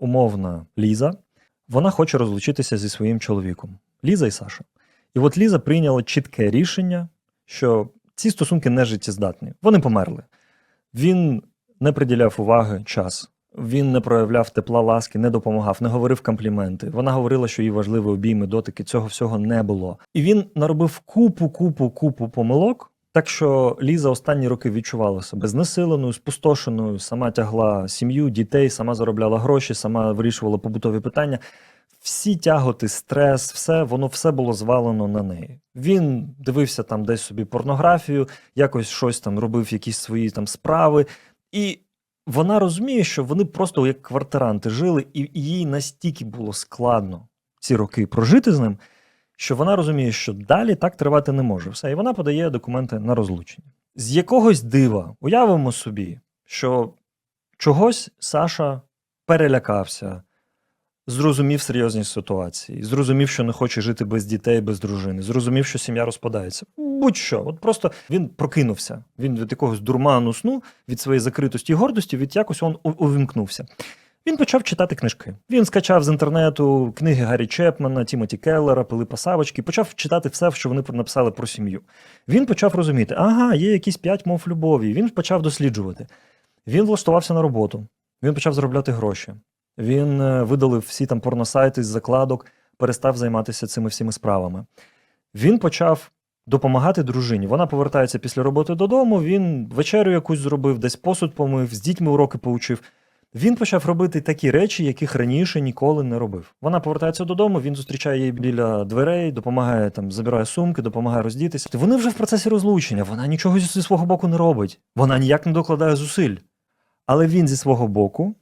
умовна Ліза, вона хоче розлучитися зі своїм чоловіком. Ліза і Саша. І от Ліза прийняла чітке рішення, що ці стосунки не життєздатні. Вони померли. Він не приділяв уваги час. Він не проявляв тепла ласки, не допомагав, не говорив компліменти. Вона говорила, що їй важливі обійми, дотики. Цього всього не було. І він наробив купу, купу, купу помилок. Так що Ліза останні роки відчувала себе знесиленою, спустошеною, сама тягла сім'ю, дітей, сама заробляла гроші, сама вирішувала побутові питання. Всі тяготи, стрес, все воно все було звалено на неї. Він дивився там десь собі порнографію, якось щось там робив, якісь свої там справи. І вона розуміє, що вони просто як квартиранти жили, і їй настільки було складно ці роки прожити з ним, що вона розуміє, що далі так тривати не може. Все, і вона подає документи на розлучення. З якогось дива уявимо собі, що чогось Саша перелякався, зрозумів серйозність ситуації, зрозумів, що не хоче жити без дітей, без дружини, зрозумів, що сім'я розпадається. Будь-що, от просто він прокинувся. Він від якогось дурману сну, від своєї закритості і гордості, від якось он увімкнувся. Він почав читати книжки. Він скачав з інтернету книги Гаррі Чепмана, Тімоті Келлера, Пилипа Савочки, почав читати все, що вони написали про сім'ю. Він почав розуміти, ага, є якісь п'ять мов любові. Він почав досліджувати. Він влаштувався на роботу, він почав заробляти гроші. Він е, видалив всі там порносайти з закладок, перестав займатися цими всіми справами. Він почав допомагати дружині. Вона повертається після роботи додому. Він вечерю якусь зробив, десь посуд помив, з дітьми уроки поучив. Він почав робити такі речі, яких раніше ніколи не робив. Вона повертається додому, він зустрічає її біля дверей, допомагає там, забирає сумки, допомагає роздітися. Вони вже в процесі розлучення. Вона нічого зі свого боку не робить. Вона ніяк не докладає зусиль. Але він зі свого боку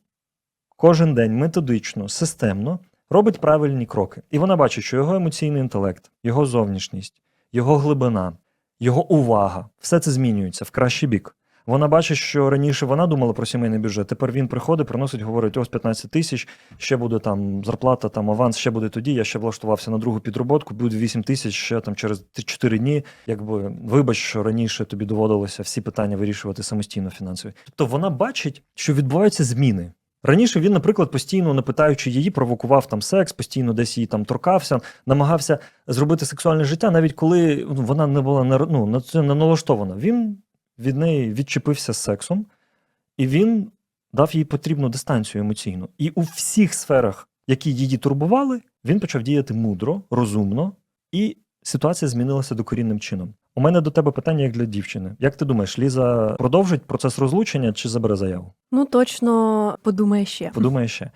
кожен день методично, системно робить правильні кроки. І вона бачить, що його емоційний інтелект, його зовнішність, його глибина, його увага все це змінюється в кращий бік. Вона бачить, що раніше вона думала про сімейний бюджет. Тепер він приходить, приносить, говорить: ось 15 тисяч, ще буде там зарплата, там аванс, ще буде тоді. Я ще влаштувався на другу підроботку, буде 8 тисяч ще там через 4 дні. Якби вибач, що раніше тобі доводилося всі питання вирішувати самостійно фінансові. Тобто вона бачить, що відбуваються зміни. Раніше він, наприклад, постійно не питаючи її, провокував там секс, постійно десь її там торкався, намагався зробити сексуальне життя, навіть коли ну, вона не була ну, на це не налаштована. Він від неї відчепився з сексом, і він дав їй потрібну дистанцію емоційну. І у всіх сферах, які її турбували, він почав діяти мудро, розумно, і ситуація змінилася докорінним чином. У мене до тебе питання як для дівчини. Як ти думаєш, Ліза продовжить процес розлучення чи забере заяву? Ну точно подумає ще. Подумає ще.